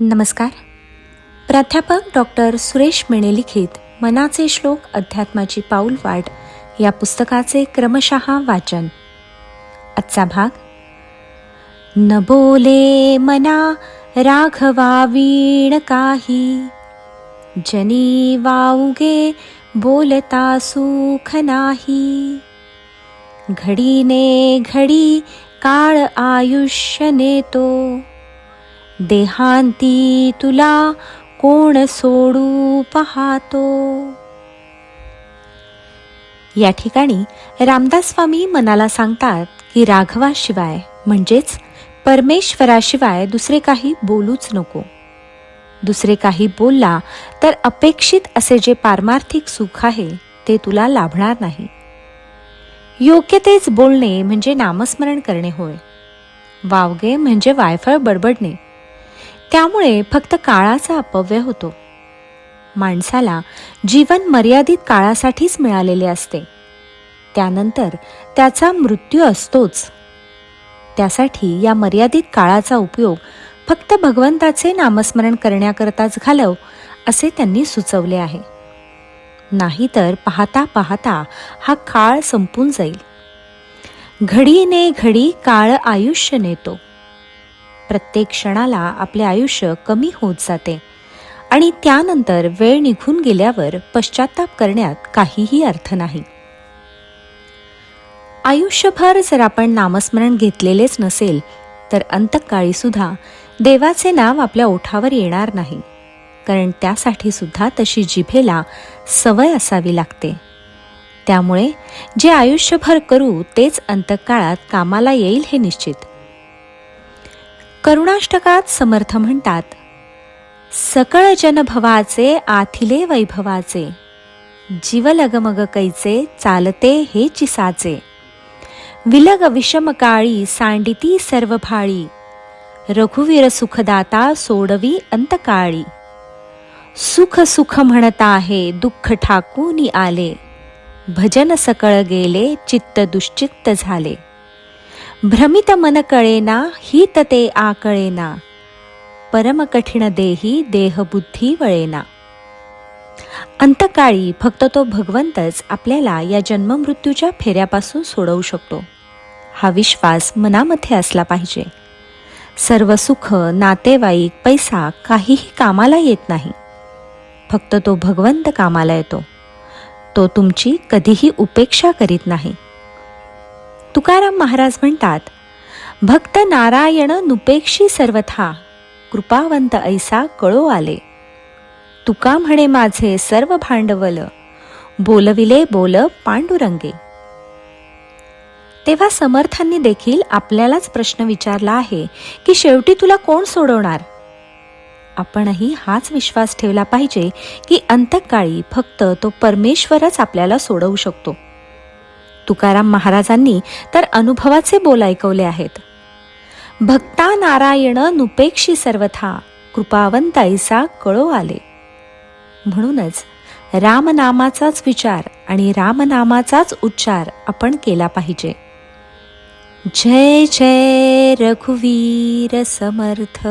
नमस्कार. प्राध्यापक डॉक्टर सुरेश मेणे लिखित मनाचे श्लोक अध्यात्माची पाऊल वाट या पुस्तकाचे क्रमशः वाचन. आजचा भाग न बोले मना राघवा वीण काही जनी वाऊगे बोलता सुख नाही. घडीने घडी काळ आयुष्य नेतो देहांती तुला कोण सोडू पाहतो. या ठिकाणी रामदास स्वामी मनाला सांगतात की राघवाशिवाय म्हणजेच परमेश्वराशिवाय दुसरे काही बोलूच नको. दुसरे काही बोलला तर अपेक्षित असे जे पारमार्थिक सुख आहे ते तुला लाभणार नाही. योग्य तेच बोलणे म्हणजे नामस्मरण करणे होय. वावगे म्हणजे वायफळ बडबडणे. त्यामुळे फक्त काळाचा अपव्यय होतो. माणसाला जीवन मर्यादित काळासाठीच मिळालेले असते. त्यानंतर त्याचा मृत्यू असतोच. त्यासाठी या मर्यादित काळाचा उपयोग फक्त भगवंताचे नामस्मरण करण्याकरताच घालव असे त्यांनी सुचवले आहे. नाहीतर पाहता पाहता हा काळ संपून जाईल. घडीने घडी काळ आयुष्य नेतो. प्रत्येक क्षणाला आपले आयुष्य कमी होत जाते. आणि त्यानंतर वेळ निघून गेल्यावर पश्चाताप करण्यात काहीही अर्थ नाही. आयुष्यभर जर आपण नामस्मरण घेतलेलेच नसेल तर अंतकाळी सुद्धा देवाचे नाव आपल्या ओठावर येणार नाही. कारण त्यासाठी सुद्धा तशी जिभेला सवय असावी लागते. त्यामुळे जे आयुष्यभर करू तेच अंतकाळात कामाला येईल हे निश्चित. करुणाष्टकात समर्थ म्हणतात सकळ जनभवाचे आथिले वैभवाचे जीवलगमग कैचे चालते हे चिसाचे. विलग विषमकाळी सांडिती सर्व भाळी रघुवीर सुखदाता सोडवी अंतकाळी. सुख सुख म्हणत आहे दुःख ठाकूनी आले. भजन सकळ गेले चित्त दुश्चित्त झाले. भ्रमित मन कळेना हित ते आकळेना. परम कठीण देही देहबुद्धी वळेना. अंतकाळी फक्त तो भगवंतच आपल्याला या जन्ममृत्यूच्या फेऱ्यापासून सोडवू शकतो. हा विश्वास मनामध्ये असला पाहिजे. सर्व सुख नातेवाईक पैसा काहीही कामाला येत नाही. फक्त तो भगवंत कामाला येतो. तो तुमची कधीही उपेक्षा करीत नाही. तुकाराम महाराज म्हणतात भक्त नारायण नुपेक्षी सर्वथा कृपावंत ऐसा कळो आले. तुका म्हणे माझे सर्व भांडवल बोलविले बोल पांडुरंगे. तेव्हा समर्थांनी देखील आपल्यालाच प्रश्न विचारला आहे की शेवटी तुला कोण सोडवणार? आपणही हाच विश्वास ठेवला पाहिजे की अंतकाळी फक्त तो परमेश्वरच आपल्याला सोडवू शकतो. तुकाराम महाराजांनी तर अनुभवाचे बोल ऐकवले आहेत. भक्ता नारायण नुपेक्षी सर्वथा कृपावंत ऐसा कळो आले. म्हणूनच रामनामाचाच विचार आणि रामनामाचाच उच्चार आपण केला पाहिजे. जय जय रघुवीर समर्थ.